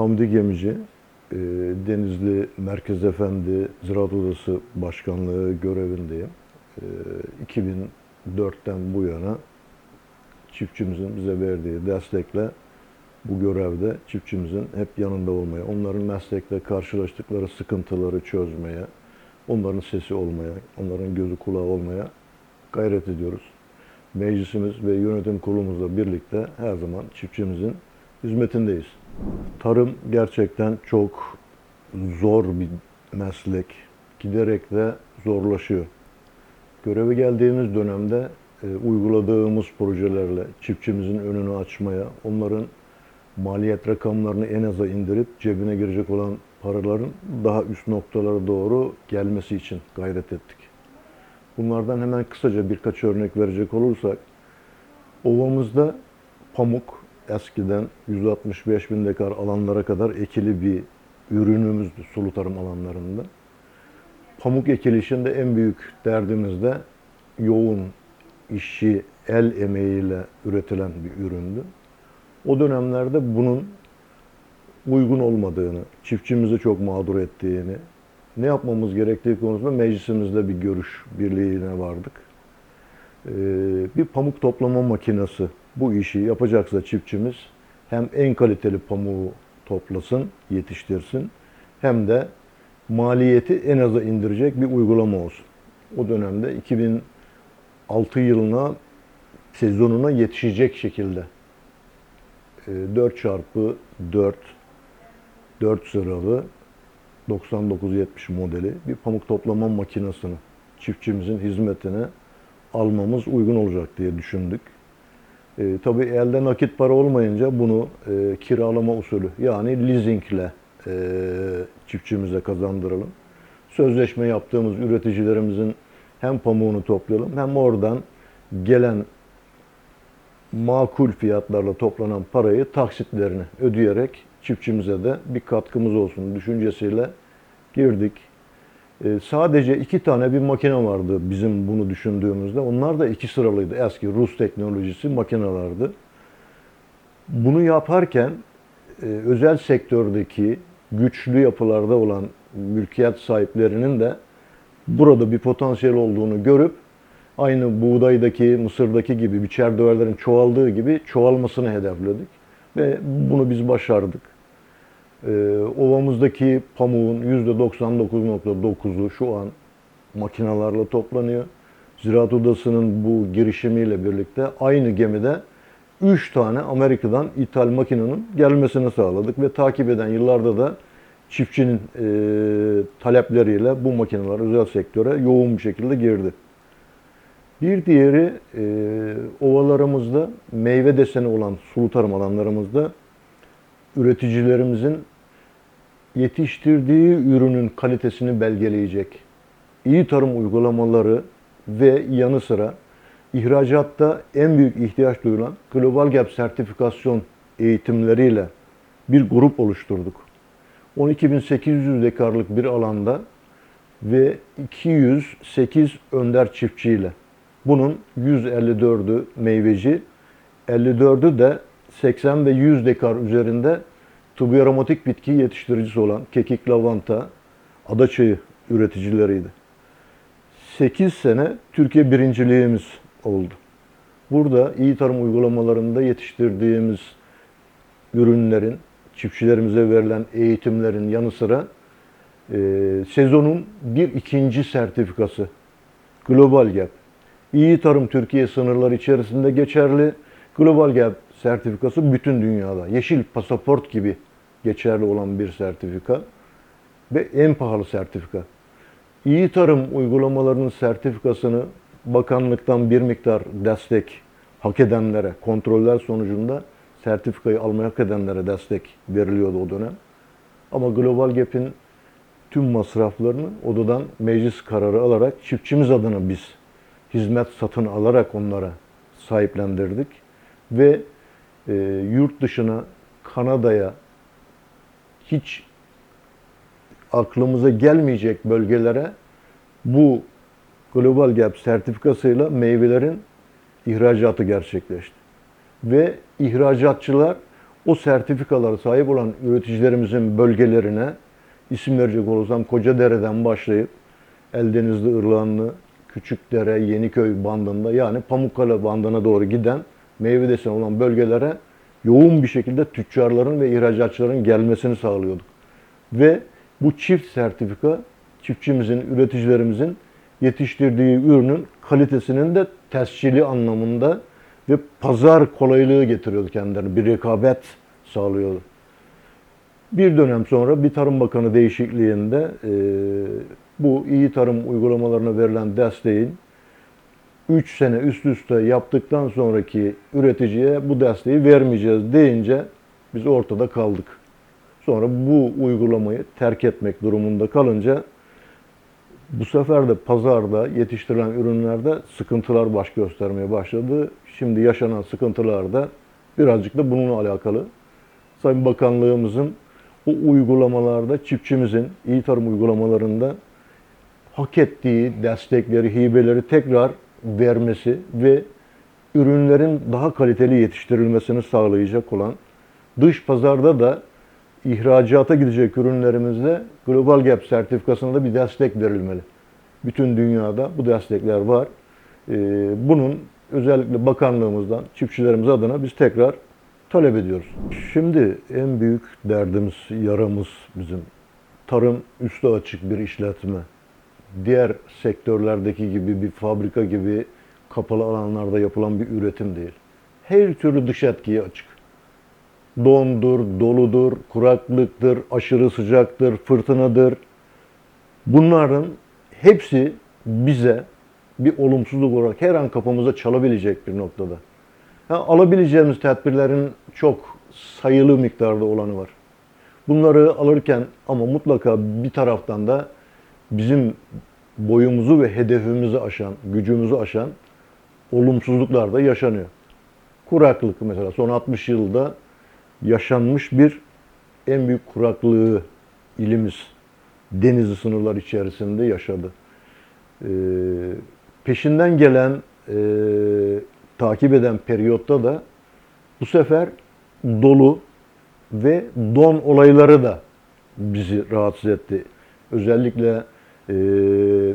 Hamdi Gemici, e, Denizli Merkez Efendi Ziraat Odası Başkanlığı görevindeyim. E, 2004'ten bu yana çiftçimizin bize verdiği destekle bu görevde çiftçimizin hep yanında olmaya, onların meslekte karşılaştıkları sıkıntıları çözmeye, onların sesi olmaya, onların gözü kulağı olmaya gayret ediyoruz. Meclisimiz ve yönetim kurulumuzla birlikte her zaman çiftçimizin hizmetindeyiz. Tarım gerçekten çok zor bir meslek. Giderek de zorlaşıyor. Göreve geldiğimiz dönemde e, uyguladığımız projelerle çiftçimizin önünü açmaya, onların maliyet rakamlarını en aza indirip cebine girecek olan paraların daha üst noktalara doğru gelmesi için gayret ettik. Bunlardan hemen kısaca birkaç örnek verecek olursak, ovamızda pamuk eskiden 165 bin dekar alanlara kadar ekili bir ürünümüzdü sulu tarım alanlarında. Pamuk ekilişinde en büyük derdimiz de yoğun işçi el emeğiyle üretilen bir üründü. O dönemlerde bunun uygun olmadığını, çiftçimizi çok mağdur ettiğini, ne yapmamız gerektiği konusunda meclisimizde bir görüş birliğine vardık. Ee, bir pamuk toplama makinesi bu işi yapacaksa çiftçimiz hem en kaliteli pamuğu toplasın, yetiştirsin hem de maliyeti en aza indirecek bir uygulama olsun. O dönemde 2006 yılına sezonuna yetişecek şekilde 4 çarpı 4 4 sıralı 9970 modeli bir pamuk toplama makinesini çiftçimizin hizmetine almamız uygun olacak diye düşündük. E, tabii elde nakit para olmayınca bunu e, kiralama usulü yani leasingle e, çiftçimize kazandıralım. Sözleşme yaptığımız üreticilerimizin hem pamuğunu toplayalım hem oradan gelen makul fiyatlarla toplanan parayı taksitlerini ödeyerek çiftçimize de bir katkımız olsun düşüncesiyle girdik. Ee, sadece iki tane bir makine vardı bizim bunu düşündüğümüzde. Onlar da iki sıralıydı. Eski Rus teknolojisi makinelerdi. Bunu yaparken e, özel sektördeki güçlü yapılarda olan mülkiyet sahiplerinin de burada bir potansiyel olduğunu görüp aynı buğdaydaki, mısırdaki gibi biçer döverlerin çoğaldığı gibi çoğalmasını hedefledik. Ve bunu biz başardık. Ee, ovamızdaki pamuğun %99.9'u şu an makinalarla toplanıyor. Ziraat Odası'nın bu girişimiyle birlikte aynı gemide 3 tane Amerika'dan ithal makinenin gelmesini sağladık ve takip eden yıllarda da çiftçinin e, talepleriyle bu makineler özel sektöre yoğun bir şekilde girdi. Bir diğeri e, ovalarımızda meyve deseni olan sulu tarım alanlarımızda üreticilerimizin yetiştirdiği ürünün kalitesini belgeleyecek iyi tarım uygulamaları ve yanı sıra ihracatta en büyük ihtiyaç duyulan Global Gap sertifikasyon eğitimleriyle bir grup oluşturduk. 12.800 dekarlık bir alanda ve 208 önder çiftçiyle. Bunun 154'ü meyveci, 54'ü de 80 ve 100 dekar üzerinde tubi aromatik bitki yetiştiricisi olan kekik, lavanta, adaçayı üreticileriydi. 8 sene Türkiye birinciliğimiz oldu. Burada iyi tarım uygulamalarında yetiştirdiğimiz ürünlerin, çiftçilerimize verilen eğitimlerin yanı sıra e, sezonun bir ikinci sertifikası Global Gap. İyi Tarım Türkiye sınırları içerisinde geçerli. Global Gap sertifikası bütün dünyada. Yeşil pasaport gibi geçerli olan bir sertifika ve en pahalı sertifika. İyi tarım uygulamalarının sertifikasını bakanlıktan bir miktar destek hak edenlere, kontroller sonucunda sertifikayı almaya hak edenlere destek veriliyordu o dönem. Ama Global Gap'in tüm masraflarını odadan meclis kararı alarak çiftçimiz adına biz hizmet satın alarak onlara sahiplendirdik ve e, yurt dışına, Kanada'ya hiç aklımıza gelmeyecek bölgelere bu Global Gap sertifikasıyla meyvelerin ihracatı gerçekleşti. Ve ihracatçılar o sertifikalara sahip olan üreticilerimizin bölgelerine isim verecek olursam Kocadere'den başlayıp Eldenizli, Irlanlı, Küçükdere, Yeniköy bandında yani Pamukkale bandına doğru giden meyve deseni olan bölgelere yoğun bir şekilde tüccarların ve ihracatçıların gelmesini sağlıyorduk. Ve bu çift sertifika çiftçimizin, üreticilerimizin yetiştirdiği ürünün kalitesinin de tescili anlamında ve pazar kolaylığı getiriyordu kendilerine. Bir rekabet sağlıyordu. Bir dönem sonra bir Tarım Bakanı değişikliğinde e, bu iyi tarım uygulamalarına verilen desteğin 3 sene üst üste yaptıktan sonraki üreticiye bu desteği vermeyeceğiz deyince biz ortada kaldık. Sonra bu uygulamayı terk etmek durumunda kalınca bu sefer de pazarda yetiştirilen ürünlerde sıkıntılar baş göstermeye başladı. Şimdi yaşanan sıkıntılar da birazcık da bununla alakalı. Sayın Bakanlığımızın o uygulamalarda çiftçimizin iyi tarım uygulamalarında hak ettiği destekleri, hibeleri tekrar vermesi ve ürünlerin daha kaliteli yetiştirilmesini sağlayacak olan dış pazarda da ihracata gidecek ürünlerimizde Global Gap sertifikasına da bir destek verilmeli. Bütün dünyada bu destekler var. Ee, Bunun özellikle bakanlığımızdan çiftçilerimiz adına biz tekrar talep ediyoruz. Şimdi en büyük derdimiz, yaramız bizim tarım üstü açık bir işletme. Diğer sektörlerdeki gibi bir fabrika gibi kapalı alanlarda yapılan bir üretim değil. Her türlü dış etkiye açık dondur, doludur, kuraklıktır, aşırı sıcaktır, fırtınadır. Bunların hepsi bize bir olumsuzluk olarak her an kapımıza çalabilecek bir noktada. Ha, alabileceğimiz tedbirlerin çok sayılı miktarda olanı var. Bunları alırken ama mutlaka bir taraftan da bizim boyumuzu ve hedefimizi aşan, gücümüzü aşan olumsuzluklar da yaşanıyor. Kuraklık mesela son 60 yılda yaşanmış bir en büyük kuraklığı ilimiz denizli sınırlar içerisinde yaşadı. Ee, peşinden gelen, e, takip eden periyotta da bu sefer dolu ve don olayları da bizi rahatsız etti. Özellikle e,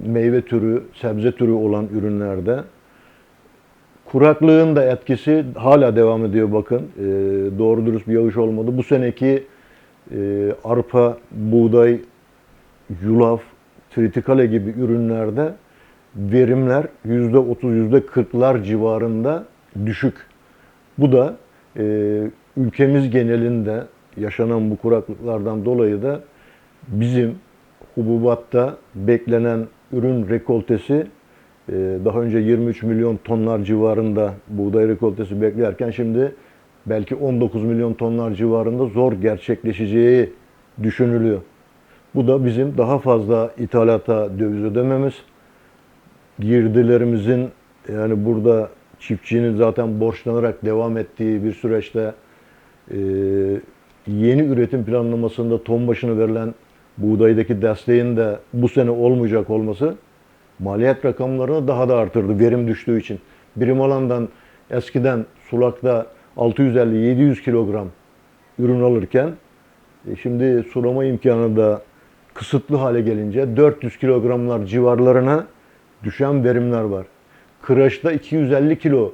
meyve türü, sebze türü olan ürünlerde Kuraklığın da etkisi hala devam ediyor bakın. E, doğru dürüst bir yağış olmadı. Bu seneki e, arpa, buğday, yulaf, tritikale gibi ürünlerde verimler %30, %40'lar civarında düşük. Bu da e, ülkemiz genelinde yaşanan bu kuraklıklardan dolayı da bizim hububatta beklenen ürün rekoltesi ee, daha önce 23 milyon tonlar civarında buğday rekoltesi beklerken şimdi belki 19 milyon tonlar civarında zor gerçekleşeceği düşünülüyor. Bu da bizim daha fazla ithalata döviz ödememiz, girdilerimizin yani burada çiftçinin zaten borçlanarak devam ettiği bir süreçte e, yeni üretim planlamasında ton başına verilen buğdaydaki desteğin de bu sene olmayacak olması maliyet rakamlarını daha da artırdı verim düştüğü için. Birim alandan eskiden sulakta 650-700 kilogram ürün alırken e, şimdi sulama imkanı da kısıtlı hale gelince 400 kilogramlar civarlarına düşen verimler var. Kıraçta 250 kilo,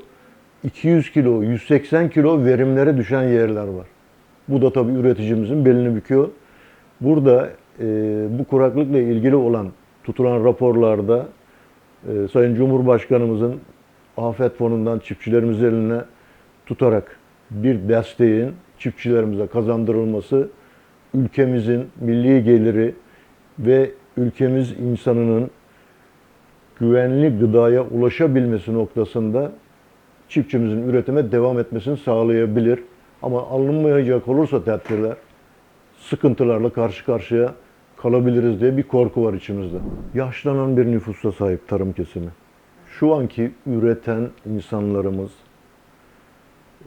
200 kilo, 180 kilo verimlere düşen yerler var. Bu da tabii üreticimizin belini büküyor. Burada e, bu kuraklıkla ilgili olan tutulan raporlarda e, Sayın Cumhurbaşkanımızın afet fonundan çiftçilerimiz eline tutarak bir desteğin çiftçilerimize kazandırılması ülkemizin milli geliri ve ülkemiz insanının güvenli gıdaya ulaşabilmesi noktasında çiftçimizin üretime devam etmesini sağlayabilir. Ama alınmayacak olursa tedbirler sıkıntılarla karşı karşıya kalabiliriz diye bir korku var içimizde. Yaşlanan bir nüfusa sahip tarım kesimi. Şu anki üreten insanlarımız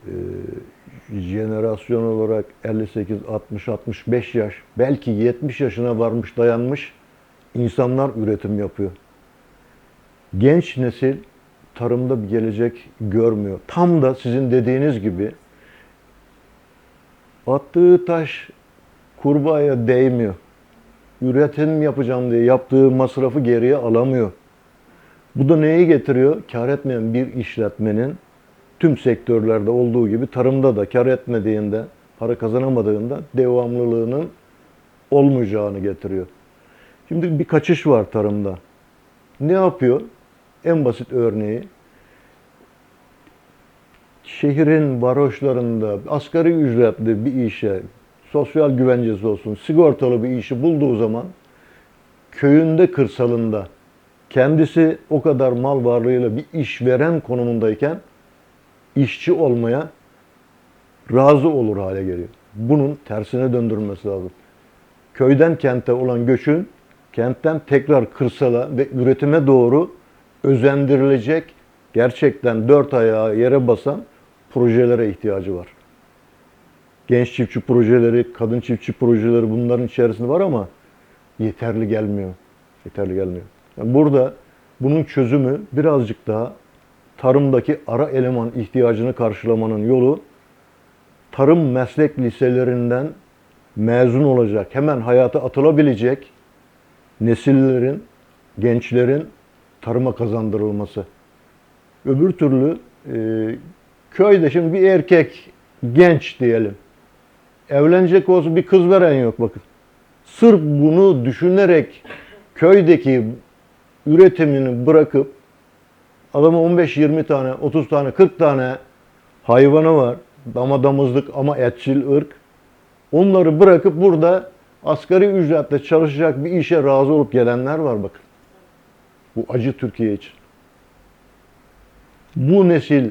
e, jenerasyon olarak 58, 60, 65 yaş, belki 70 yaşına varmış, dayanmış insanlar üretim yapıyor. Genç nesil tarımda bir gelecek görmüyor. Tam da sizin dediğiniz gibi Attığı taş kurbağaya değmiyor. Üretim yapacağım diye yaptığı masrafı geriye alamıyor. Bu da neyi getiriyor? Kar etmeyen bir işletmenin tüm sektörlerde olduğu gibi tarımda da kar etmediğinde, para kazanamadığında devamlılığının olmayacağını getiriyor. Şimdi bir kaçış var tarımda. Ne yapıyor? En basit örneği şehrin varoşlarında asgari ücretli bir işe, sosyal güvencesi olsun, sigortalı bir işi bulduğu zaman köyünde, kırsalında kendisi o kadar mal varlığıyla bir işveren konumundayken işçi olmaya razı olur hale geliyor. Bunun tersine döndürülmesi lazım. Köyden kente olan göçün kentten tekrar kırsala ve üretime doğru özendirilecek gerçekten dört ayağı yere basan projelere ihtiyacı var. Genç çiftçi projeleri, kadın çiftçi projeleri bunların içerisinde var ama yeterli gelmiyor. Yeterli gelmiyor. Yani burada bunun çözümü birazcık daha tarımdaki ara eleman ihtiyacını karşılamanın yolu tarım meslek liselerinden mezun olacak, hemen hayata atılabilecek nesillerin, gençlerin tarıma kazandırılması. Öbür türlü e, köyde şimdi bir erkek genç diyelim. Evlenecek olsa bir kız veren yok bakın. Sırf bunu düşünerek köydeki üretimini bırakıp adamın 15-20 tane, 30 tane, 40 tane hayvanı var. Ama damızlık ama etçil ırk. Onları bırakıp burada asgari ücretle çalışacak bir işe razı olup gelenler var bakın. Bu acı Türkiye için. Bu nesil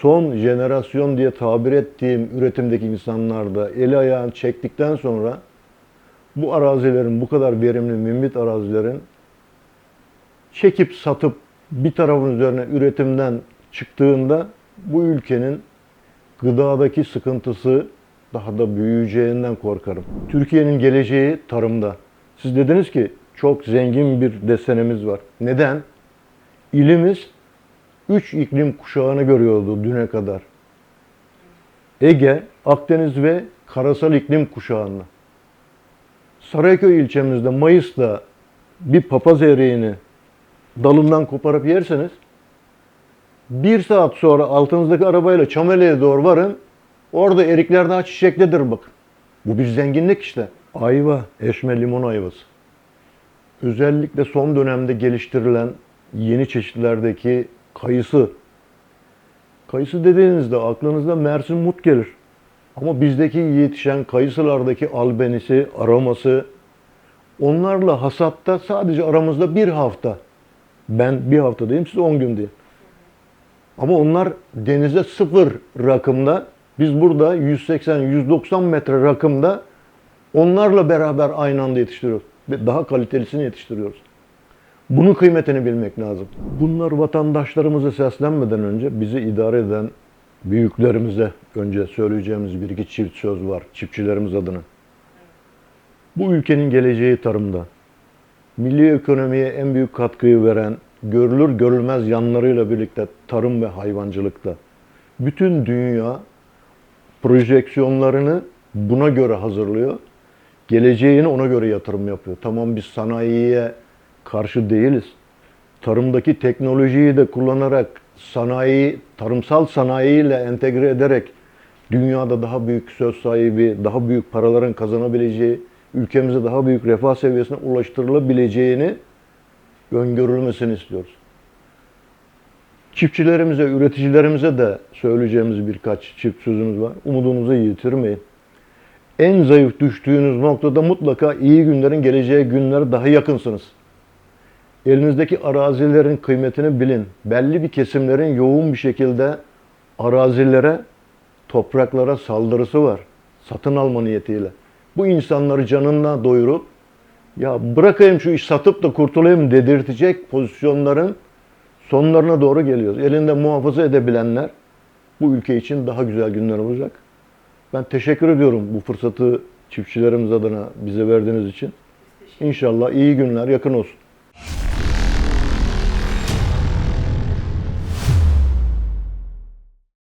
son jenerasyon diye tabir ettiğim üretimdeki insanlar da eli ayağını çektikten sonra bu arazilerin, bu kadar verimli mümbit arazilerin çekip satıp bir tarafın üzerine üretimden çıktığında bu ülkenin gıdadaki sıkıntısı daha da büyüyeceğinden korkarım. Türkiye'nin geleceği tarımda. Siz dediniz ki çok zengin bir desenimiz var. Neden? İlimiz üç iklim kuşağını görüyordu düne kadar. Ege, Akdeniz ve karasal iklim kuşağını. Sarayköy ilçemizde Mayıs'ta bir papaz eriğini dalından koparıp yerseniz bir saat sonra altınızdaki arabayla Çameli'ye doğru varın. Orada erikler daha çiçeklidir bakın. Bu bir zenginlik işte. Ayva, eşme limon ayvası. Özellikle son dönemde geliştirilen yeni çeşitlerdeki kayısı. Kayısı dediğinizde aklınızda Mersin Mut gelir. Ama bizdeki yetişen kayısılardaki albenisi, aroması onlarla hasatta sadece aramızda bir hafta. Ben bir hafta diyeyim, siz 10 gün deyin. Ama onlar denize sıfır rakımda, biz burada 180-190 metre rakımda onlarla beraber aynı anda yetiştiriyoruz. Ve daha kalitelisini yetiştiriyoruz. Bunun kıymetini bilmek lazım. Bunlar vatandaşlarımıza seslenmeden önce bizi idare eden büyüklerimize önce söyleyeceğimiz bir iki çift söz var çiftçilerimiz adına. Bu ülkenin geleceği tarımda. Milli ekonomiye en büyük katkıyı veren, görülür görülmez yanlarıyla birlikte tarım ve hayvancılıkta. Bütün dünya projeksiyonlarını buna göre hazırlıyor. Geleceğini ona göre yatırım yapıyor. Tamam biz sanayiye karşı değiliz. Tarımdaki teknolojiyi de kullanarak sanayi, tarımsal sanayiyle entegre ederek dünyada daha büyük söz sahibi, daha büyük paraların kazanabileceği, ülkemize daha büyük refah seviyesine ulaştırılabileceğini öngörülmesini istiyoruz. Çiftçilerimize, üreticilerimize de söyleyeceğimiz birkaç çift sözümüz var. Umudunuzu yitirmeyin. En zayıf düştüğünüz noktada mutlaka iyi günlerin geleceği günlere daha yakınsınız. Elinizdeki arazilerin kıymetini bilin. Belli bir kesimlerin yoğun bir şekilde arazilere, topraklara saldırısı var. Satın alma niyetiyle. Bu insanları canına doyurup ya bırakayım şu iş satıp da kurtulayım dedirtecek pozisyonların sonlarına doğru geliyoruz. Elinde muhafaza edebilenler bu ülke için daha güzel günler olacak. Ben teşekkür ediyorum bu fırsatı çiftçilerimiz adına bize verdiğiniz için. İnşallah iyi günler yakın olsun.